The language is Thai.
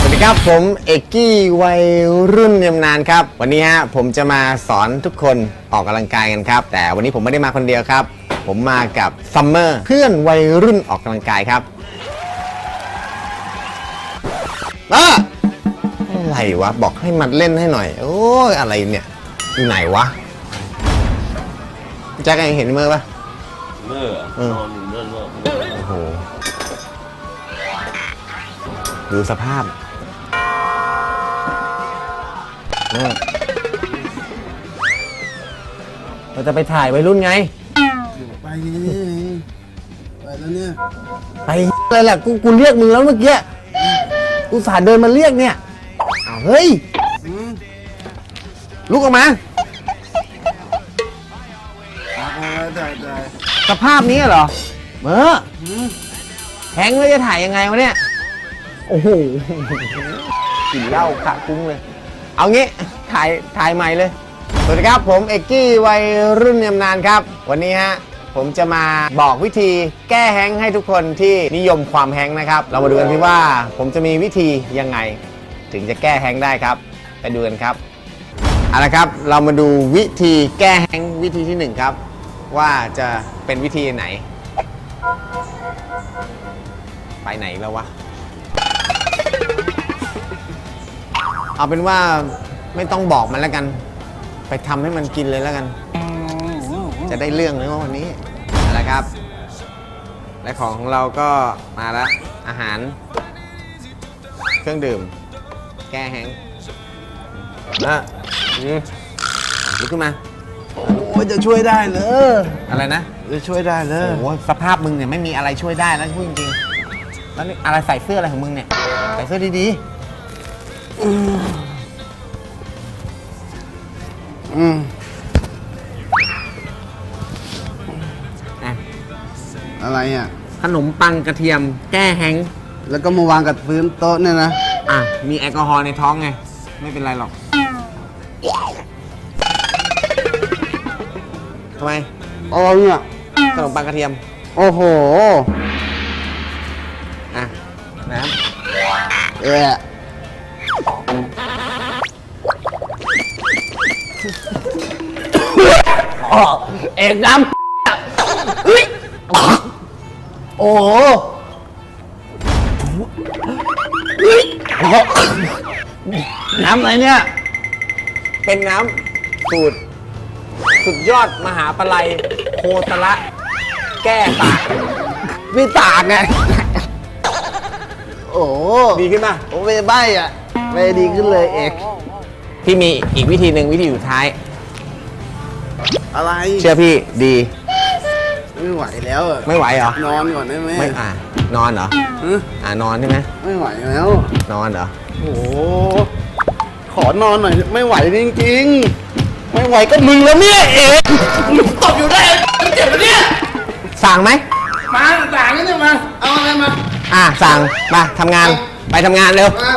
สวัสดีครับผมเอกกี้วัยรุ่นยำนานครับ วันนี้ฮะผมจะมาสอนทุกคนออกกำลังกายกันครับ แต่วันนี้ผมไม่ได้มาคนเดียวครับ ผมมากับซัมเมอร์เพื่อนวัยรุ่นออกกำลังกายครับอะ อะไรวะ บอกให้มัดเล่นให้หน่อย โอ้ยอะไรเนี่ย อยู่ไหนวะแจ็คยังเห็นมือปะเมื่อเออนอนอยู่นั่นว่าโอ้โห ดูสภาพเนี่ยเราจะไปถ่ายวัยรุ่นไง ไปนี่ไปแล้วเนี่ย ไปเลยแหละกูกูเรียกมึงแล้วเมื่อกี้กูสาห์เดินมาเรียกเนี่ยอ้าว เฮ้ยอืมลุกออกมาเอาไปได้ได้สภาพนี้เหรอเมื่อแฮงค์แล้วจะถ่ายยังไงวะเนี่ย โอ้โหกินเหล้าขะคุ้งเลย เอางี้ถ่ายถ่ายใหม่เลย สวัสดีครับ ผมเอกกี้วัยรุ่นยำนานครับ วันนี้ฮะ ผมจะมาบอกวิธีแก้แฮงค์ให้ทุกคนที่นิยมความแฮงค์นะครับ เรามาดูกันที่ว่าผมจะมีวิธียังไง ถึงจะแก้แฮงได้ครับ ไปดูกันครับเอาละครับเรามาดูวิธีแก้แฮงวิธีที่หนึ่งครับ ว่าจะเป็นวิธีไหน ไปไหนแล้ววะ เอาเป็นว่าไม่ต้องบอกมันแล้วกัน ไปทำให้มันกินเลยแล้วกัน จะได้เรื่องเลยว่าวันนี้เอาละครับ และของของเราก็มาแล้วอาหาร เครื่องดื่ม แก้แห้งก์นะอืมลุกขึ้นมาโอ้ยจะช่วยได้เลยอะไรนะจะช่วยได้เลโอ้ยโหสภาพมึงเนี่ยไม่มีอะไรช่วยได้แล้วพูดจริงๆแล้วนี่อะไรใส่เสื้ออะไรของมึงเนี่ยใส่เสื้อดีอืมๆอะอะไรอะขนมปังกระเทียมแก้แห้งก์แล้วก็มาวางกับพื้นโต๊ะเนี่ยนะ อะ มีแอลกอฮอล์ในท้องไง ไม่เป็นไรหรอกทำไมอะไรเนี่ยขนมปังกระเทียม โอ้โห อะ น้เอะำเอกน้ำเฮ้ยโอ้โห น้ำอะไรเนี่ย เป็นน้ำสูตร สุดยอดมหาปลัยโคตระ แก้ตากพี่ตากไง โอ้โหดีขึ้นป่ะโอ้ไม่ใบอะไม่ดีขึ้นเลยเอกพี่มีอีกวิธีหนึ่งวิธีสุดท้าย อะไร เชื่อพี่ดี ไม่ไหวแล้วอะไม่ไหวเหรอ นอนก่อนได้ไหมไม่อะนอนเหรอฮะอ่านอนใช่ไหมไม่ไหวแล้ว นอนเหรอ โอ้โห ขอนอนหน่อย ไม่ไหวจริงๆ ไม่ไหวก็มึงแล้วเนี่ยเอกมึงตบอยู่ได้เจ็บปะเนี่ย สั่งไหม มาต่างกันเนี่ยมา เอาอะไรมา อะสั่งมาทำงาน ไปทำงานเร็ว มา